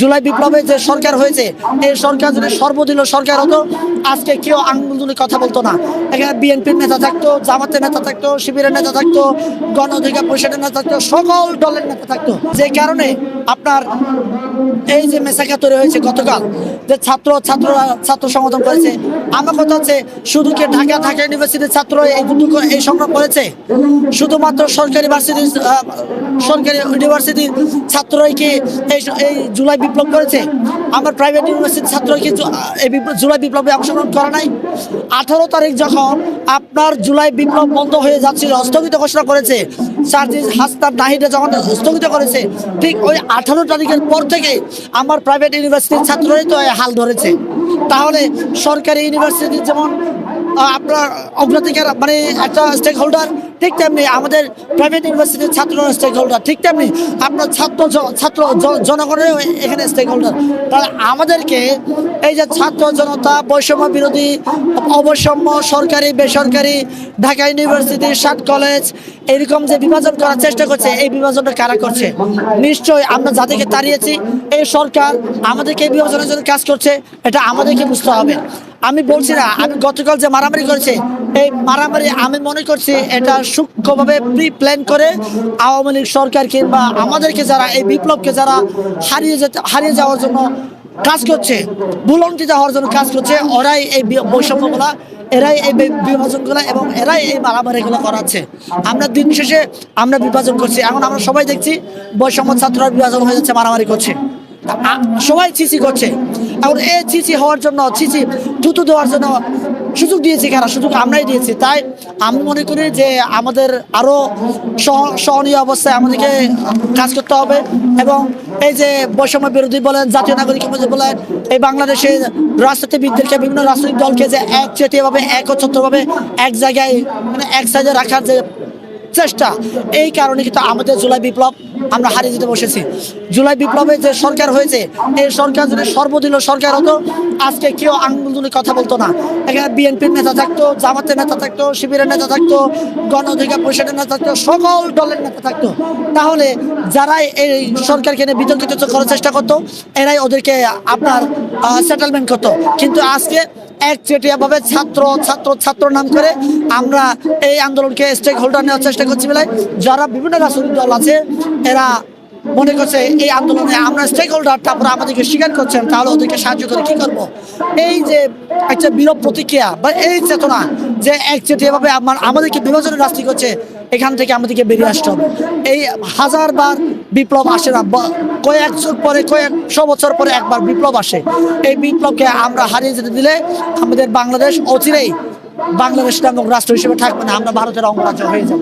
জুলাই বিপ্লবে যে সরকার হয়েছে, এই সরকার যদি সর্বদিন সরকার হতো, আজকে কেউ আন্দোলনের কথা বলতো না। এখানে বিএনপির নেতা থাকতো, জামাতের নেতা থাকতো, শিবিরের নেতা থাকতো গণ অধিকার পরিষদের নেতা থাকতো, সকল দলের নেতা থাকতো। যে কারণে আপনার এই যে মেসাকা তৈরি হয়েছে গতকাল, যে ছাত্র ছাত্ররা ছাত্র সংগঠন করেছে, আমার কথা হচ্ছে, শুধু কি ঢাকা ঢাকা ইউনিভার্সিটির ছাত্র এই এই সংগ্রাম করেছে? শুধুমাত্র সরকারি ভার্সিটির সরকারি ইউনিভার্সিটির ছাত্রই কি এই জুলাই বিপ্লব করেছে? আমার প্রাইভেট ইউনিভার্সিটির ছাত্র কি এই জুলাই বিপ্লবে অংশগ্রহণ করে নাই? আঠারো তারিখ যখন আপনার জুলাই বিপ্লব বন্ধ হয়ে যাচ্ছিল স্থগিত ঘোষণা করেছে, সার্জিস হাসনার নাহিদে যখন স্থগিত করেছে, ঠিক ওই আঠারো তারিখের পর থেকে আমার প্রাইভেট ইউনিভার্সিটির ছাত্ররাই তো হাল ধরেছে। তাহলে সরকারি ইউনিভার্সিটি যেমন আপনার অগ্রাধিকার মানে একটা স্টেক হোল্ডার ঠিক তেমনি আমাদের প্রাইভেট ইউনিভার্সিটির ছাত্র স্টেক হোল্ডার ঠিক তেমনি আপনার ছাত্র ছাত্র জনগণের এখানে স্টেক হোল্ডার তাহলে আমাদেরকে এই যে ছাত্র জনতা, বৈষম্য বিরোধী, অবৈষম্য, সরকারি, বেসরকারি, ঢাকা ইউনিভার্সিটি, সাত কলেজ, এরকম যে বিভাজন করার চেষ্টা করছে, এই বিভাজনটা কারা করছে? নিশ্চয়ই আমরা যাদেরকে তাড়িয়েছি, এই সরকার আমাদেরকে এই বিভাজনের জন্য কাজ করছে, এটা আমাদেরকে বুঝতে হবে। আমি বলছি না, আমি গতকাল যে মারামারি করেছে, এই মারামারি আমি মনে করছি এটা সূক্ষ্মভাবে প্রি প্ল্যান করে আওয়ামী লীগ সরকার কিংবা আমাদেরকে যারা, এই বিপ্লবকে যারা হারিয়ে যেতে, হারিয়ে যাওয়ার জন্য কাজ করছে বুলন্দিত হওয়ার জন্য কাজ করছে, ওরাই এই বৈষম্যগুলা, এরাই এই বিভাজনগুলো এবং এরাই এই মারামারিগুলো করাচ্ছে। আমরা দিন শেষে আমরা বিভাজন করছি। এখন আমরা সবাই দেখছি বৈষম্য ছাত্ররা বিভাজন হয়ে যাচ্ছে, মারামারি করছে। সবাই চিচি করছে। এখন এই চিচি হওয়ার জন্য চিচি থুতু দেওয়ার জন্য সুযোগ দিয়েছি কারা সুযোগ আমরাই দিয়েছি। তাই আমি মনে করি যে আমাদের আরও সহ- সহনীয় অবস্থায় আমাদেরকে কাজ করতে হবে এবং এই যে বৈষম্য বিরোধী বলেন, জাতীয় নাগরিক সমাজ বলেন, এই বাংলাদেশের রাজনীতিবিদদেরকে বিভিন্ন রাজনৈতিক দলকে যে একচেটিয়াভাবে একচ্ছত্রভাবে এক জায়গায় মানে এক সাইডে রাখার যে চেষ্টা এই কারণে কিন্তু আমাদের জুলাই বিপ্লব আমরা হারিয়ে দিতে বসেছি। জুলাই বিপ্লবে যে সরকার হয়েছে, এই সরকার যদি সর্বদিল সরকার হতো, আজকে কেউ আন্দোলনের কথা বলতো না। এখানে বিএনপির নেতা থাকতো, জামাতের নেতা থাকতো, শিবিরের নেতা থাকতো, গণ অধিকার পরিষদের নেতা থাকতো, সকল দলের নেতা থাকতো। তাহলে যারাই এই সরকারকে নিয়ে বিতর্কিত করার চেষ্টা করতো, এরাই ওদেরকে আপনার সেটেলমেন্ট করতো। কিন্তু আজকে একচেটিয়াভাবে ছাত্র ছাত্র ছাত্র নাম করে আমরা এই আন্দোলনকে স্টেক হোল্ডার নেওয়ার চেষ্টা করছি বলে যারা বিভিন্ন রাজনৈতিক দল আছে, এরা মনে করছে এই আন্দোলনে আমরা স্টেক হোল্ডার তারপরে আমাদেরকে স্বীকার করছেন, তাহলে ওদেরকে সাহায্য করে কি করব? এই যে একটা বিরূপ প্রতিক্রিয়া বা এই চেতনা যে একচেটিয়াভাবে আমার, আমাদেরকে বিভাজনের রাজনীতি করছে, এখান থেকে আমাদেরকে বেরিয়ে আসতে হবে। এই হাজারবার বিপ্লব আসে না। কয়েক যুগ পরে কয়েকশো বছর পরে একবার বিপ্লব আসে। এই বিপ্লবকে আমরা হারিয়ে যেতে দিলে আমাদের বাংলাদেশ অচিরেই বাংলাদেশ নামক রাষ্ট্র হিসেবে থাকবে না, আমরা ভারতের অঙ্গরাজ্য হয়ে যাব।